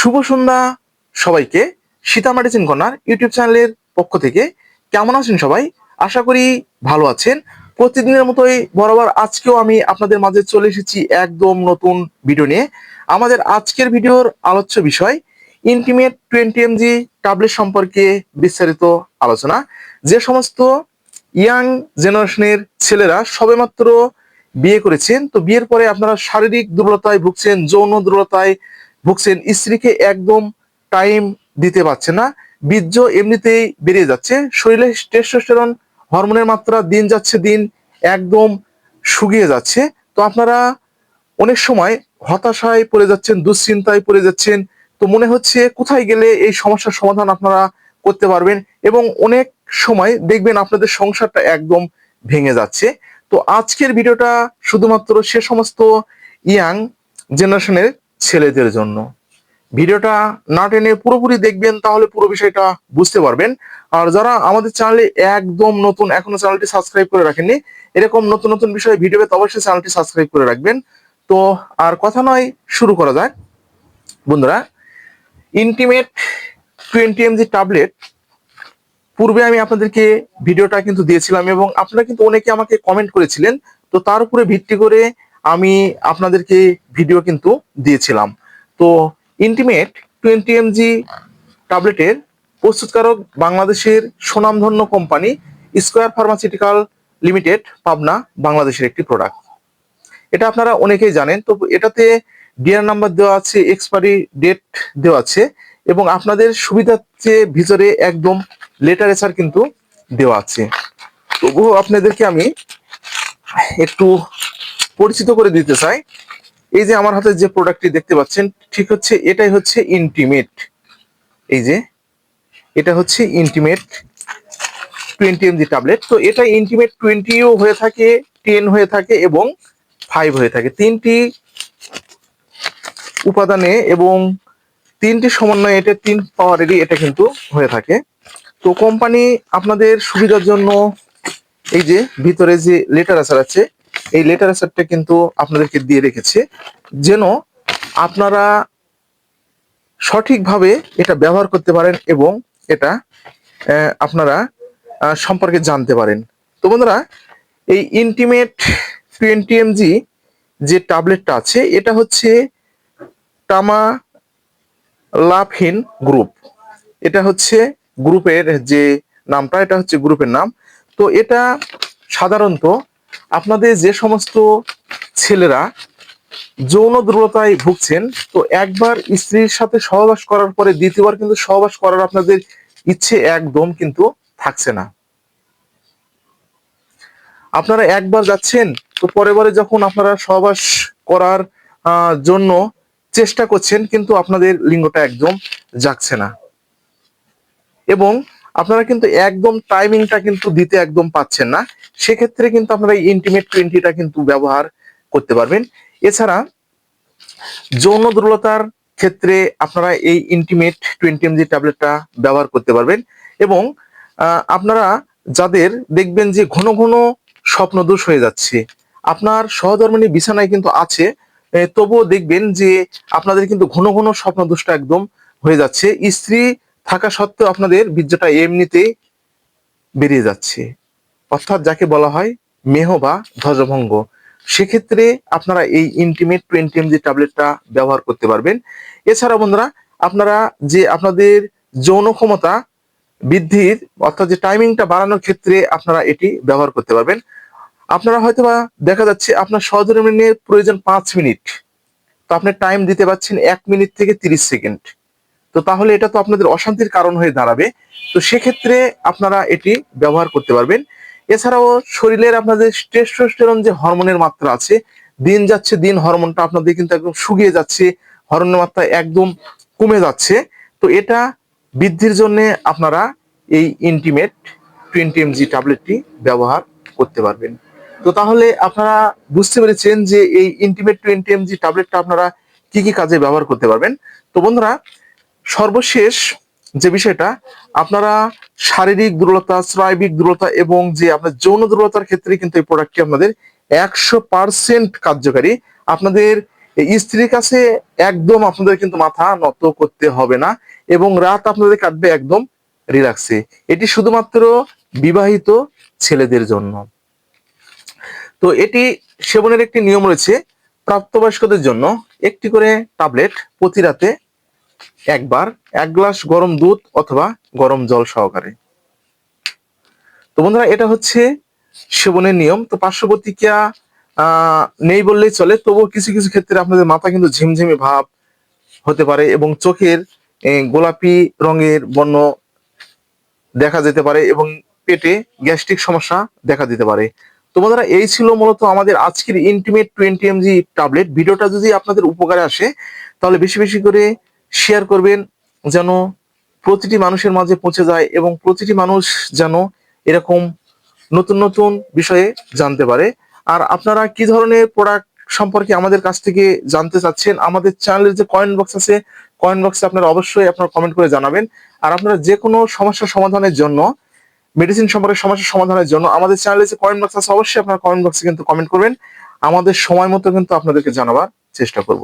শুভ সন্ধ্যা সবাইকে। Sita medicine corner YouTube চ্যানেলের পক্ষ থেকে কেমন আছেন সবাই? আশা করি ভালো আছেন। প্রতিদিনের মতোই বরাবর আজকেও আমি আপনাদের মাঝে চলে এসেছি একদম নতুন ভিডিও নিয়ে। আমাদের আজকের ভিডিওর আলোচ্য বিষয় ইন্টিমেট টোয়েন্টি এমজি ট্যাবলেট সম্পর্কে বিস্তারিত আলোচনা। যে সমস্ত ইয়াং জেনারেশনের ছেলেরা সবেমাত্র বিয়ে করেছেন, তো বিয়ের পরে আপনারা শারীরিক দুর্বলতায় ভুগছেন, যৌন দুর্বলতায় ভুগছেন, স্ত্রীকে একদম টাইম দিতে পারছে না। বীর্য এমনিতেই বেরিয়ে যাচ্ছে। শরীরে টেস্টোস্টেরন হরমোনের মাত্রা দিন যাচ্ছে দিন একদম শুকিয়ে যাচ্ছে। তো আপনারা অনেক সময় হতাশায় পড়ে যাচ্ছেন, দুশ্চিন্তায় পড়ে যাচ্ছেন। তো মনে হচ্ছে কোথায় গেলে এই সমস্যার সমাধান আপনারা করতে পারবেন এবং অনেক সময় দেখবেন আপনাদের সংসারটা একদম ভেঙে যাচ্ছে। তো আজকের ভিডিওটা শুধুমাত্র সে সমস্ত ইয়াং জেনারেশনের ছেলেদের জন্য। ভিডিওটা না টেনে পুরোপুরি দেখবেন, তাহলে পুরো বিষয়টা বুঝতে পারবেন। আর যারা আমাদের চ্যানেলে একদম নতুন, এখনও চ্যানেলটি সাবস্ক্রাইব করে রাখেননি, এরকম নতুন নতুন বিষয়ে ভিডিও পেতে অবশ্যই চ্যানেলটি সাবস্ক্রাইব করে রাখবেন। তো আর কথা নয়, শুরু করা যাক। বন্ধুরা ইন্টিমেট টোয়েন্টি এমজি ট্যাবলেট পূর্বে আমি আপনাদেরকে ভিডিওটা কিন্তু দিয়েছিলাম এবং আপনারা কিন্তু অনেকে আমাকে কমেন্ট করেছিলেন। তো তার উপরে ভিত্তি করে আমি আপনাদেরকে ভিডিও কিন্তু দিয়েছিলাম। তো ইন্টিমেট টোয়েন্টি এমজি ট্যাবলেটের প্রস্তুতকারক বাংলাদেশের সুনামধন্য company square pharmaceutical limited Pabna, বাংলাদেশের একটি প্রোডাক্ট এটা আপনারা অনেকেই জানেন, তো এটাতে ডিআর নাম্বার দেওয়া আছে এক্সপায়ারি ডেট দেওয়া আছে এবং আপনাদের সুবিধার্থে ভিতরে একদম লেটারেচার কিন্তু দেওয়া আছে। তবুও আপনাদেরকে আমি একটু পরিচিত করে দিতে চাই। এই যে আমার হাতে যে প্রোডাক্টটি দেখতে পাচ্ছেন, ঠিক হচ্ছে, এটাই হচ্ছে ইন্টিমেট এই যে, এটা হচ্ছে ইন্টিমেট টোয়েন্টি এমজি ট্যাবলেট তো এটা ইন্টিমেট টোয়েন্টিও হয়ে থাকে টেন হয়ে থাকে এবং ফাইভ হয়ে থাকে। তিনটি উপাদানে এবং তিনটি সমন্বয়ে এটা তিন পাওয়ারেরই এটা কিন্তু হয়ে থাকে। তো কোম্পানি আপনাদের সুবিধার জন্য এই যে ভিতরে যে লেটারেচার আছে এই লেটারেচারটা কিন্তু আপনাদেরকে দিয়ে রেখেছে, যেন আপনারা সঠিকভাবে এটা ব্যবহার করতে পারেন এবং এটা আপনারা সম্পর্কে জানতে পারেন। তো বন্ধুরা, এই ইন্টিমেট টোয়েন্টি এমজি যে ট্যাবলেটটা আছে, এটা হচ্ছে টামা লাফিন গ্রুপ এটা হচ্ছে গ্রুপের যে নামটা, এটা হচ্ছে গ্রুপের নাম। তো এটা সাধারণত আপনাদের যে সমস্ত ছেলেরা যৌন দুর্বলতায় ভুগছেন, তো একবার স্ত্রীর সাথে সহবাস করার পরে দ্বিতীয়বার কিন্তু সহবাস করার আপনাদের ইচ্ছে একদম কিন্তু থাকছে না। আপনারা একবার যাচ্ছেন, তো পরের বারে যখন আপনারা সহবাস করার জন্য চেষ্টা করছেন, কিন্তু আপনাদের লিঙ্গটা একদম যাচ্ছে না। এবং আপনারা কিন্তু একদম টাইমিংটা কিন্তু দিতে একদম পাচ্ছেন না। সেক্ষেত্রে কিন্তু আপনারা এই ইন্টিমেট টোয়েন্টিটা কিন্তু ব্যবহার করতে পারবেন। এছাড়া যৌন দুর্বলতার ক্ষেত্রে আপনারা এই ইন্টিমেট টোয়েন্টি এমজি ট্যাবলেটটা ব্যবহার করতে পারবেন এবং আপনারা যাদের দেখবেন যে ঘন ঘন স্বপ্নদোষ হয়ে যাচ্ছে, আপনার সহধর্মিনী বিছানায় কিন্তু আছে তবুও দেখবেন যে আপনাদের কিন্তু ঘন ঘন স্বপ্নদোষটা একদম হয়ে যাচ্ছে। স্ত্রী থাকা সত্ত্বেও আপনাদের বীর্যটা এমনিতেই বেরিয়ে যাচ্ছে। অর্থাৎ যাকে বলা হয় মেহ বা ধ্বজভঙ্গ। সেক্ষেত্রে আপনারা এই ইন্টিমেট টোয়েন্টি এমজি ট্যাবলেটটা ব্যবহার করতে পারবেন। এছাড়া বন্ধুরা, আপনারা যে আপনাদের যৌন ক্ষমতা বৃদ্ধির অর্থাৎ যে টাইমিংটা বাড়ানোর ক্ষেত্রে আপনারা এটি ব্যবহার করতে পারবেন। আপনারা হয়তোবা দেখা যাচ্ছে আপনার সহধর্মিনীর প্রয়োজন পাঁচ মিনিট। তো আপনি টাইম দিতে পারছেন এক মিনিট থেকে তিরিশ সেকেন্ড। তো তাহলে এটা তো আপনাদের অশান্তির কারণ হয়ে দাঁড়াবে। তো সেক্ষেত্রে আপনারা এটি ব্যবহার করতে পারবেন। এছাড়াও শরীরের আপনাদের টেস্টোস্টেরন যে হরমোনের মাত্রা আছে, দিন যাচ্ছে দিন হরমোনটা আপনাদের কিন্তু একদম শুকিয়ে যাচ্ছে হরমোনের মাত্রা একদম কমে যাচ্ছে। তো এটা বৃদ্ধির জন্য আপনারা এই ইন্টিমেট টোয়েন্টি এমজি ট্যাবলেটটি ব্যবহার করতে পারবেন। তো তাহলে আপনারা বুঝতে পেরেছেন যে এই ইন্টিমেট টোয়েন্টি এমজি ট্যাবলেটটা আপনারা কি কি কাজে ব্যবহার করতে পারবেন। তো বন্ধুরা সর্বশেষ যে বিষয়টা, আপনারা শারীরিক দুর্বলতা স্নায়বিক দুর্বলতা এবং যে আপনার যৌন দুর্বলতার ক্ষেত্রে কিন্তু এই প্রোডাক্টটি আপনাদের একশো পার্সেন্ট কার্যকারী। আপনাদের স্ত্রীর কাছে একদম আপনাদের কিন্তু মাথা নত করতে হবে না এবং রাত আপনাদের কাটবে একদম রিল্যাক্সে এটি শুধুমাত্র বিবাহিত ছেলেদের জন্য। তো এটি সেবনের একটি নিয়ম রয়েছে প্রাপ্তবয়স্কদের জন্য। একটি করে ট্যাবলেট প্রতি রাতে একবার এক গ্লাস গরম দুধ অথবা গরম জল সহকারে। তো বন্ধুরা, এটা হচ্ছে সেবনের নিয়ম। তো পার্শ্ব নেই বললেই চলে। তবুও কিছু কিছু ক্ষেত্রে আপনাদের মাথা কিন্তু ঝিমঝিমে ভাব হতে পারে এবং চোখের গোলাপি রঙের বর্ণ দেখা যেতে পারে এবং পেটে গ্যাস্ট্রিক সমস্যা দেখা দিতে পারে। তো বন্ধুরা, এই ছিল মূলত আমাদের আজকের ইন্টিমেট টোয়েন্টি এমজি ট্যাবলেট ভিডিওটা যদি আপনাদের উপকারে আসে, তাহলে বেশি বেশি করে শেয়ার করবেন যেন প্রতিটি মানুষের মাঝে পৌঁছে যায় এবং প্রতিটি মানুষ যেন এরকম নতুন নতুন বিষয়ে জানতে পারে। আর আপনারা কি ধরনের প্রোডাক্ট সম্পর্কে আমাদের কাছ থেকে জানতে চাচ্ছেন, আমাদের চ্যানেলের যে কয়েন বক্স আছে কয়েন বক্সে আপনারা অবশ্যই আপনারা কমেন্ট করে জানাবেন। আর আপনারা যে কোনো সমস্যা সমাধানের জন্য মেডিসিন সম্পর্কে সমস্যা সমাধানের জন্য আমাদের চ্যানেলে যে কমেন্ট বক্স আছে, অবশ্যই আপনারা কমেন্ট বক্সে কিন্তু কমেন্ট করবেন। আমাদের সময় মতো কিন্তু আপনাদেরকে জানাবার চেষ্টা করব।